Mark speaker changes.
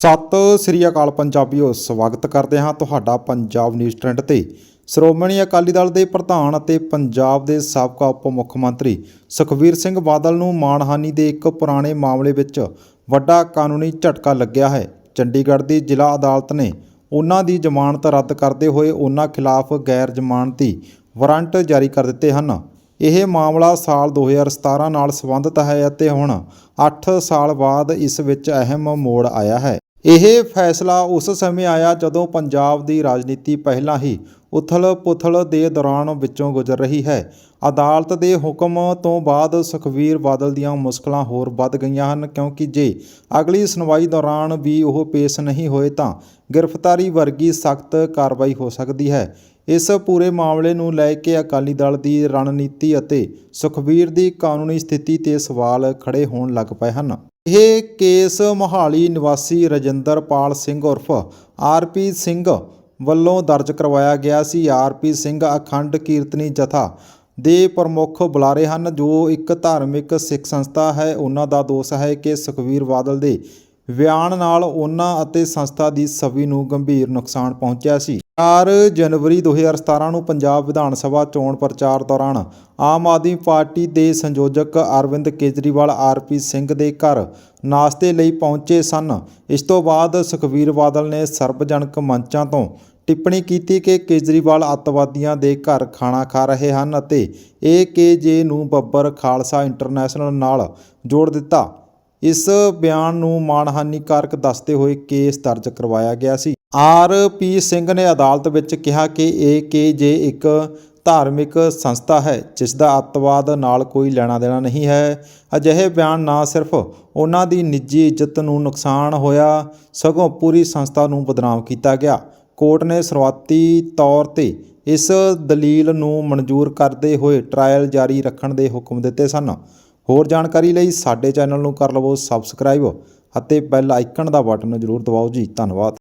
Speaker 1: ਸਤਿ ਸ੍ਰੀ ਅਕਾਲ ਪੰਜਾਬੀਓ, ਸਵਾਗਤ ਕਰਦੇ ਹਾਂ ਤੁਹਾਡਾ ਪੰਜਾਬ ਨਿਊਜ਼ ਟ੍ਰੈਂਡ ਤੇ। ਸ਼੍ਰੋਮਣੀ ਅਕਾਲੀ ਦਲ ਦੇ ਪ੍ਰਧਾਨ ਅਤੇ ਪੰਜਾਬ ਦੇ ਸਾਬਕਾ ਉਪ ਮੁੱਖ ਮੰਤਰੀ ਸੁਖਬੀਰ ਸਿੰਘ ਬਾਦਲ ਨੂੰ ਮਾਣਹਾਨੀ ਦੇ ਇੱਕ ਪੁਰਾਣੇ ਮਾਮਲੇ ਵਿੱਚ ਵੱਡਾ ਕਾਨੂੰਨੀ ਝਟਕਾ ਲੱਗਿਆ ਹੈ। ਚੰਡੀਗੜ੍ਹ ਦੀ ਜ਼ਿਲ੍ਹਾ ਅਦਾਲਤ ਨੇ ਉਹਨਾਂ ਦੀ ਜ਼ਮਾਨਤ ਰੱਦ ਕਰਦੇ ਹੋਏ ਉਹਨਾਂ ਖਿਲਾਫ ਗੈਰ ਜ਼ਮਾਨਤੀ ਵਾਰੰਟ ਜਾਰੀ ਕਰ ਦਿੱਤੇ ਹਨ। ਇਹ ਮਾਮਲਾ ਸਾਲ 2017 ਨਾਲ ਸੰਬੰਧਿਤ ਹੈ ਅਤੇ ਹੁਣ 8 ਸਾਲ ਬਾਅਦ ਇਸ ਵਿੱਚ ਅਹਿਮ ਮੋੜ ਆਇਆ ਹੈ। ਇਹ ਫੈਸਲਾ ਉਸ ਸਮੇਂ ਆਇਆ ਜਦੋਂ ਪੰਜਾਬ ਦੀ ਰਾਜਨੀਤੀ ਪਹਿਲਾਂ ਹੀ ਉਥਲ-ਪੁਥਲ ਦੇ ਦੌਰਾਨ ਵਿੱਚੋਂ ਗੁਜ਼ਰ ਰਹੀ ਹੈ। ਅਦਾਲਤ ਦੇ ਹੁਕਮ ਤੋਂ ਬਾਅਦ ਸੁਖਵੀਰ ਬਾਦਲ ਦੀਆਂ ਮੁਸ਼ਕਲਾਂ ਹੋਰ ਵੱਧ ਗਈਆਂ ਹਨ, ਕਿਉਂਕਿ ਜੇ ਅਗਲੀ ਸੁਣਵਾਈ ਦੌਰਾਨ ਵੀ ਉਹ ਪੇਸ਼ ਨਹੀਂ ਹੋਏ ਤਾਂ ਗ੍ਰਿਫਤਾਰੀ ਵਰਗੀ ਸਖਤ ਕਾਰਵਾਈ ਹੋ ਸਕਦੀ ਹੈ। ਇਸ ਪੂਰੇ ਮਾਮਲੇ ਨੂੰ ਲੈ ਕੇ ਅਕਾਲੀ ਦਲ ਦੀ ਰਣਨੀਤੀ ਅਤੇ ਸੁਖਬੀਰ ਦੀ ਕਾਨੂੰਨੀ ਸਥਿਤੀ ਤੇ ਸਵਾਲ ਖੜੇ ਹੋਣ ਲੱਗ ਪਏ ਹਨ। ਇਹ ਕੇਸ ਮੋਹਾਲੀ ਨਿਵਾਸੀ ਰਜਿੰਦਰਪਾਲ ਸਿੰਘ ਉਰਫ ਆਰਪੀ ਸਿੰਘ ਵੱਲੋਂ ਦਰਜ ਕਰਵਾਇਆ ਗਿਆ ਸੀ। ਆਰਪੀ ਸਿੰਘ ਅਖੰਡ ਕੀਰਤਨੀ ਜਥਾ ਦੇ ਪ੍ਰਮੁੱਖ ਬੁਲਾਰੇ ਹਨ, ਜੋ ਇੱਕ ਧਾਰਮਿਕ ਸਿੱਖ ਸੰਸਥਾ ਹੈ। ਉਹਨਾਂ ਦਾ ਦੋਸ਼ ਹੈ ਕਿ ਸੁਖਵੀਰ ਬਾਦਲ ਦੇ ਬਿਆਨ ਨਾਲ ਉਹਨਾਂ ਅਤੇ ਸੰਸਥਾ ਦੀ ਸਵੀ ਨੂੰ ਗੰਭੀਰ ਨੁਕਸਾਨ ਪਹੁੰਚਿਆ ਸੀ। 4 ਜਨਵਰੀ 2017 ਨੂੰ ਪੰਜਾਬ ਵਿਧਾਨ ਸਭਾ ਚੋਣ ਪ੍ਰਚਾਰ ਦੌਰਾਨ ਆਮ ਆਦਮੀ ਪਾਰਟੀ ਦੇ ਸੰਯੋਜਕ ਅਰਵਿੰਦ ਕੇਜਰੀਵਾਲ ਆਰਪੀ ਸਿੰਘ ਦੇ ਘਰ ਨਾਸਤੇ ਲਈ ਪਹੁੰਚੇ ਸਨ। ਇਸ ਤੋਂ ਬਾਅਦ ਸੁਖਵੀਰ ਬਾਦਲ ਨੇ ਸਰਬਜਨਕ ਮੰਚਾਂ ਤੋਂ ਟਿੱਪਣੀ ਕੀਤੀ ਕਿ ਕੇਜਰੀਵਾਲ ਅੱਤਵਾਦੀਆਂ ਦੇ ਘਰ ਖਾਣਾ ਖਾ ਰਹੇ ਹਨ ਅਤੇ ਏਕੇਜੇ ਨੂੰ ਬੱਬਰ ਖਾਲਸਾ ਇੰਟਰਨੈਸ਼ਨਲ ਨਾਲ ਜੋੜ ਦਿੱਤਾ। ਇਸ ਬਿਆਨ ਨੂੰ ਮਾਣਹਾਨੀਕਾਰਕ ਦੱਸਦੇ ਹੋਏ ਕੇਸ ਦਰਜ ਕਰਵਾਇਆ ਗਿਆ ਸੀ। ਆਰ. ਪੀ. ਸਿੰਘ ਨੇ ਅਦਾਲਤ ਵਿੱਚ ਕਿਹਾ ਕਿ ਏ ਕੇ ਜੇ ਇੱਕ ਧਾਰਮਿਕ ਸੰਸਥਾ ਹੈ, ਜਿਸ ਦਾ ਅੱਤਵਾਦ ਨਾਲ ਕੋਈ ਲੈਣਾ ਦੇਣਾ ਨਹੀਂ ਹੈ, ਅਜਿਹੇ ਬਿਆਨ ਨਾ ਸਿਰਫ ਉਹਨਾਂ ਦੀ ਨਿੱਜੀ ਇੱਜ਼ਤ ਨੂੰ ਨੁਕਸਾਨ ਹੋਇਆ, ਸਗੋਂ ਪੂਰੀ ਸੰਸਥਾ ਨੂੰ ਬਦਨਾਮ ਕੀਤਾ ਗਿਆ। ਕੋਰਟ ਨੇ ਸ਼ੁਰੂਆਤੀ ਤੌਰ ਤੇ ਇਸ ਦਲੀਲ ਨੂੰ ਮਨਜ਼ੂਰ ਕਰਦੇ ਹੋਏ ਟਰਾਇਲ ਜਾਰੀ ਰੱਖਣ ਦੇ ਹੁਕਮ ਦਿੱਤੇ ਸਨ। ਹੋਰ ਜਾਣਕਾਰੀ ਲਈ ਸਾਡੇ ਚੈਨਲ ਨੂੰ ਕਰ ਲਵੋ ਸਬਸਕ੍ਰਾਈਬ ਅਤੇ ਬੈਲ ਆਈਕਨ ਦਾ ਬਟਨ ਜ਼ਰੂਰ ਦਬਾਓ ਜੀ। ਧੰਨਵਾਦ।